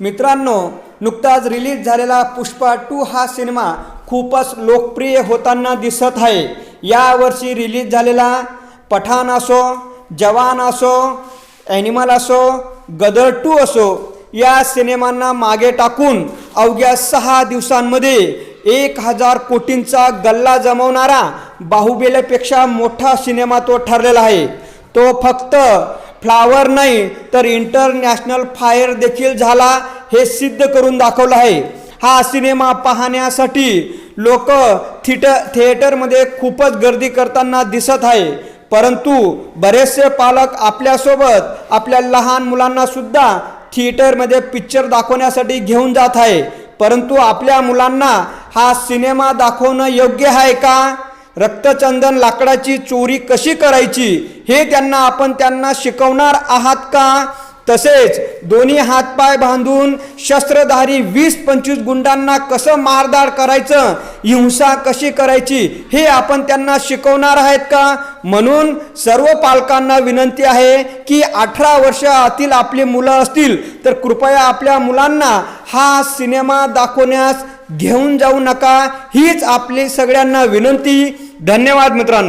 मित्रांनो नुकताच रिलीज झालेला पुष्पा टू हा सिनेमा खूपच लोकप्रिय होताना दिसत आहे. यावर्षी रिलीज झालेला पठाण असो जवान असो ॲनिमल असो गदर टू असो या सिनेमांना मागे टाकून अवघ्या सहा दिवसांमध्ये एक हजार कोटींचा गल्ला जमवणारा बाहुबेल्यापेक्षा मोठा सिनेमा तो ठरलेला आहे. तो फक्त फ्लावर नाही तर इंटरनॅशनल फायर देखील झाला हे सिद्ध करून दाखवलं आहे. हा सिनेमा पाहण्यासाठी लोक थिएटर थिएटरमध्ये खूपच गर्दी करताना दिसत आहे. परंतु बरेचसे पालक आपल्यासोबत आपल्या लहान मुलांनासुद्धा थिएटरमध्ये पिक्चर दाखवण्यासाठी घेऊन जात आहे. परंतु आपल्या मुलांना हा सिनेमा दाखवणं योग्य आहे का? रक्तचंदन लाकडाची चोरी कशी करायची हे त्यांना आपण त्यांना शिकवणार आहात का? तसेच दोन्ही हातपाय बांधून शस्त्रधारी वीस पंचवीस गुंडांना कसं मारदार करायचं? हिंसा कशी करायची? हे आपण त्यांना शिकवणार आहेत का? म्हणून सर्व पालकांना विनंती आहे की अठरा वर्ष आतील आपली मुलं असतील तर कृपया आपल्या मुलांना हा सिनेमा दाखवण्यास घेऊन जाऊ नका. हीच आपली सगळ्यांना विनंती. धन्यवाद मित्रांनो.